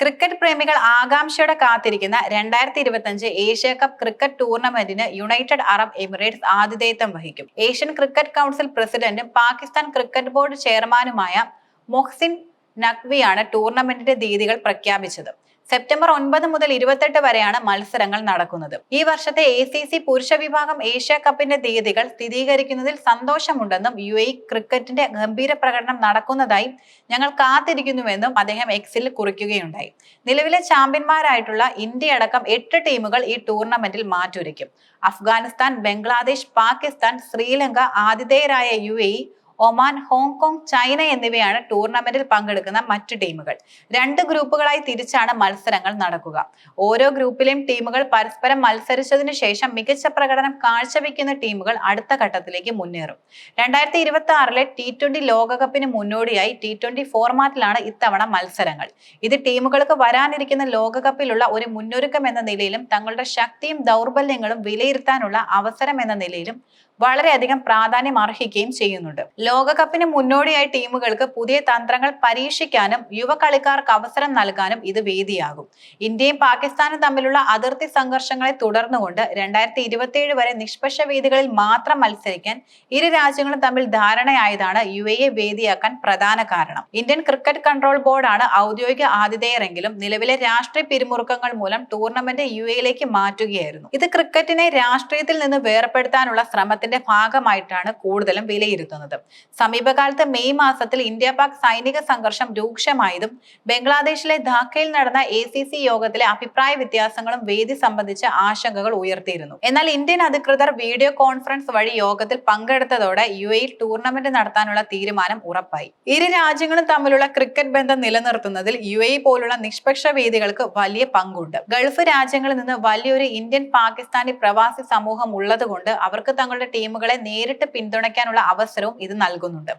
Cricket പ്രേമികൾ ആകാംക്ഷയോടെ കാത്തിരിക്കുന്ന രണ്ടായിരത്തി ഇരുപത്തിയഞ്ച് ഏഷ്യ കപ്പ് ക്രിക്കറ്റ് ടൂർണമെന്റിന് യുണൈറ്റഡ് അറബ് എമിറേറ്റ്സ് ആതിഥേയത്വം വഹിക്കും. ഏഷ്യൻ ക്രിക്കറ്റ് കൗൺസിൽ പ്രസിഡന്റും പാകിസ്ഥാൻ ക്രിക്കറ്റ് ബോർഡ് ചെയർമാനുമായ മൊഹ്സിൻ നഖ്വിയാണ് ടൂർണമെന്റിന്റെ തീയതികൾ പ്രഖ്യാപിച്ചത്. സെപ്റ്റംബർ ഒൻപത് മുതൽ ഇരുപത്തെട്ട് വരെയാണ് മത്സരങ്ങൾ നടക്കുന്നത്. ഈ വർഷത്തെ എ സി സി പുരുഷ വിഭാഗം ഏഷ്യ കപ്പിന്റെ തീയതികൾ സ്ഥിരീകരിക്കുന്നതിൽ സന്തോഷമുണ്ടെന്നും യു എ ക്രിക്കറ്റിന്റെ ഗംഭീര പ്രകടനം നടക്കുന്നതായി ഞങ്ങൾ കാത്തിരിക്കുന്നുവെന്നും അദ്ദേഹം എക്സിൽ കുറിക്കുകയുണ്ടായി. നിലവിലെ ചാമ്പ്യന്മാരായിട്ടുള്ള ഇന്ത്യ അടക്കം എട്ട് ടീമുകൾ ഈ ടൂർണമെന്റിൽ മാറ്റുരയ്ക്കും അഫ്ഗാനിസ്ഥാൻ ബംഗ്ലാദേശ് പാകിസ്ഥാൻ ശ്രീലങ്ക ആതിഥേയരായ U A Oman Hong Kong China എന്നിവയാണ് ടൂർണമെന്റിൽ പങ്കെടുക്കുന്ന മറ്റ് ടീമുകൾ. രണ്ട് ഗ്രൂപ്പുകളായി തിരിച്ചാണ് മത്സരങ്ങൾ നടക്കുക. ഓരോ ഗ്രൂപ്പിലെയും ടീമുകൾ പരസ്പരം മത്സരിച്ചതിനു ശേഷം മികച്ച പ്രകടനം കാഴ്ചവെക്കുന്ന ടീമുകൾ അടുത്ത ഘട്ടത്തിലേക്ക് മുന്നേറും. രണ്ടായിരത്തി ഇരുപത്തി ആറിലെ ടി ട്വന്റി ലോകകപ്പിന് മുന്നോടിയായി ടി ട്വന്റി ഫോർമാറ്റിലാണ് ഇത്തവണ മത്സരങ്ങൾ. ഇത് ടീമുകൾക്ക് വരാനിരിക്കുന്ന ലോകകപ്പിലുള്ള ഒരു മുന്നൊരുക്കം എന്ന നിലയിലും തങ്ങളുടെ ശക്തിയും ദൗർബല്യങ്ങളും വിലയിരുത്താനുള്ള അവസരം എന്ന നിലയിലും വളരെയധികം പ്രാധാന്യം അർഹിക്കുകയും ചെയ്യുന്നുണ്ട്. ലോകകപ്പിന് മുന്നോടിയായി ടീമുകൾക്ക് പുതിയ തന്ത്രങ്ങൾ പരീക്ഷിക്കാനും യുവ കളിക്കാർക്ക് അവസരം നൽകാനും ഇത് വേദിയാകും. ഇന്ത്യയും പാകിസ്ഥാനും തമ്മിലുള്ള അതിർത്തി സംഘർഷങ്ങളെ തുടർന്നുകൊണ്ട് രണ്ടായിരത്തി ഇരുപത്തിയേഴ് വരെ നിഷ്പക്ഷ വേദികളിൽ മാത്രം മത്സരിക്കാൻ ഇരു രാജ്യങ്ങളും തമ്മിൽ ധാരണയായതാണ് യു എ വേദിയാക്കാൻ പ്രധാന കാരണം. ഇന്ത്യൻ ക്രിക്കറ്റ് കൺട്രോൾ ബോർഡാണ് ഔദ്യോഗിക ആതിഥേയരെങ്കിലും നിലവിലെ രാഷ്ട്രീയ പിരിമുറുക്കങ്ങൾ മൂലം ടൂർണമെന്റ് യു എയിലേക്ക് മാറ്റുകയായിരുന്നു. ഇത് ക്രിക്കറ്റിനെ രാഷ്ട്രീയത്തിൽ നിന്ന് വേർപെടുത്താനുള്ള ശ്രമത്തിന്റെ ഭാഗമായിട്ടാണ് കൂടുതലും വിലയിരുത്തുന്നത്. സമീപകാലത്ത് മെയ് മാസത്തിൽ ഇന്ത്യ പാക് സൈനിക സംഘർഷം രൂക്ഷമായതും ബംഗ്ലാദേശിലെ ധാക്കയിൽ നടന്ന എ സി സി യോഗത്തിലെ അഭിപ്രായ വ്യത്യാസങ്ങളും വേദി സംബന്ധിച്ച ആശങ്കകൾ ഉയർത്തിയിരുന്നു. എന്നാൽ ഇന്ത്യൻ അധികൃതർ വീഡിയോ കോൺഫറൻസ് വഴി യോഗത്തിൽ പങ്കെടുത്തതോടെ യു എയിൽ ടൂർണമെന്റ് നടത്താനുള്ള തീരുമാനം ഉറപ്പായി. ഇരു രാജ്യങ്ങളും തമ്മിലുള്ള ക്രിക്കറ്റ് ബന്ധം നിലനിർത്തുന്നതിൽ യു എ പോലുള്ള നിഷ്പക്ഷ വേദികൾക്ക് വലിയ പങ്കുണ്ട്. ഗൾഫ് രാജ്യങ്ങളിൽ നിന്ന് വലിയൊരു ഇന്ത്യൻ പാകിസ്ഥാനി പ്രവാസി സമൂഹം ഉള്ളതുകൊണ്ട് അവർക്ക് തങ്ങളുടെ ടീമുകളെ നേരിട്ട് പിന്തുണയ്ക്കാനുള്ള അവസരവും ഇത് നൽകുന്നുണ്ട്.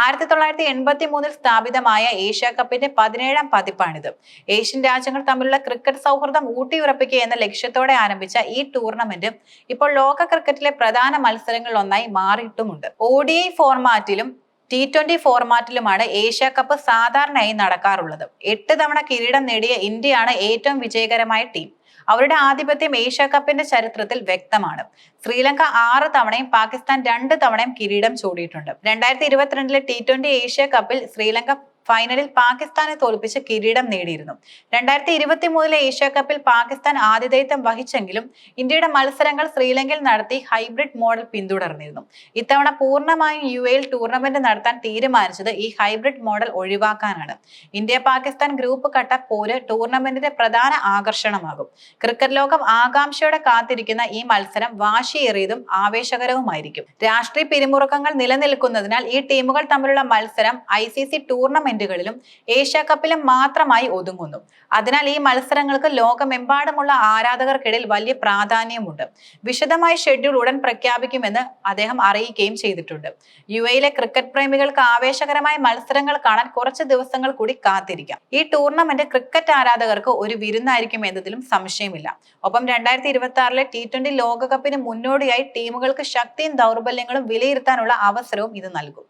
ആയിരത്തി തൊള്ളായിരത്തി എൺപത്തി മൂന്നിൽ സ്ഥാപിതമായ ഏഷ്യ കപ്പിന്റെ പതിനേഴാം പതിപ്പാണിത്. ഏഷ്യൻ രാജ്യങ്ങൾ തമ്മിലുള്ള ക്രിക്കറ്റ് സൗഹൃദം ഊട്ടിയുറപ്പിക്കുക എന്ന ലക്ഷ്യത്തോടെ ആരംഭിച്ച ഈ ടൂർണമെന്റ് ഇപ്പോൾ ലോക ക്രിക്കറ്റിലെ പ്രധാന മത്സരങ്ങളിൽ ഒന്നായി മാറിയിട്ടുമുണ്ട്. ഒ ഡി ഐ ഫോർമാറ്റിലും ടി ട്വന്റി ഫോർമാറ്റിലുമാണ് ഏഷ്യ കപ്പ് സാധാരണയായി നടക്കാറുള്ളത്. എട്ട് തവണ കിരീടം നേടിയ ഇന്ത്യയാണ് ഏറ്റവും വിജയകരമായ ടീം. അവരുടെ ആധിപത്യം ഏഷ്യ കപ്പിന്റെ ചരിത്രത്തിൽ വ്യക്തമാണ്. ശ്രീലങ്ക ആറ് തവണയും പാകിസ്ഥാൻ രണ്ട് തവണയും കിരീടം ചൂടിയിട്ടുണ്ട്. രണ്ടായിരത്തി ഇരുപത്തിരണ്ടിലെ ടി ട്വന്റി ഏഷ്യ കപ്പിൽ ശ്രീലങ്ക ഫൈനലിൽ പാകിസ്ഥാനെ തോൽപ്പിച്ച് കിരീടം നേടിയിരുന്നു. രണ്ടായിരത്തി ഇരുപത്തി മൂന്നിലെ ഏഷ്യ കപ്പിൽ പാകിസ്ഥാൻ ആതിഥേയത്വം വഹിച്ചെങ്കിലും ഇന്ത്യയുടെ മത്സരങ്ങൾ ശ്രീലങ്കയിൽ നടത്തി ഹൈബ്രിഡ് മോഡൽ പിന്തുടർന്നിരുന്നു. ഇത്തവണ പൂർണമായും യു എയിൽ ടൂർണമെന്റ് നടത്താൻ തീരുമാനിച്ചത് ഈ ഹൈബ്രിഡ് മോഡൽ ഒഴിവാക്കാനാണ്. ഇന്ത്യ പാകിസ്ഥാൻ ഗ്രൂപ്പ് ഘട്ട പോര് ടൂർണമെന്റിന്റെ പ്രധാന ആകർഷണമാകും. ക്രിക്കറ്റ് ലോകം ആകാംക്ഷയോടെ കാത്തിരിക്കുന്ന ഈ മത്സരം വാശിയേറിയതും ആവേശകരവുമായിരിക്കും. രാഷ്ട്രീയ പിരിമുറുക്കങ്ങൾ നിലനിൽക്കുന്നതിനാൽ ഈ ടീമുകൾ തമ്മിലുള്ള മത്സരം ഐ സി സി ടൂർണമെന്റുകളിലും ഏഷ്യ കപ്പിലും മാത്രമായി ഒതുങ്ങുന്നു. അതിനാൽ ഈ മത്സരങ്ങൾക്ക് ലോകമെമ്പാടുമുള്ള ആരാധകർക്കിടയിൽ വലിയ പ്രാധാന്യമുണ്ട്. വിശദമായ ഷെഡ്യൂൾ ഉടൻ പ്രഖ്യാപിക്കുമെന്ന് അദ്ദേഹം അറിയിക്കുകയും ചെയ്തിട്ടുണ്ട്. യു എയിലെ ക്രിക്കറ്റ് പ്രേമികൾക്ക് ആവേശകരമായ മത്സരങ്ങൾ കാണാൻ കുറച്ച് ദിവസങ്ങൾ കൂടി കാത്തിരിക്കാം. ഈ ടൂർണമെന്റ് ക്രിക്കറ്റ് ആരാധകർക്ക് ഒരു വിരുന്നായിരിക്കും എന്നതിലും സംശയമില്ല. ഒപ്പം രണ്ടായിരത്തി ഇരുപത്തി ആറിലെ ടി ട്വന്റി ലോകകപ്പിന് മുന്നോടിയായി ടീമുകൾക്ക് ശക്തിയും ദൗർബല്യങ്ങളും വിലയിരുത്താനുള്ള അവസരവും ഇത് നൽകും.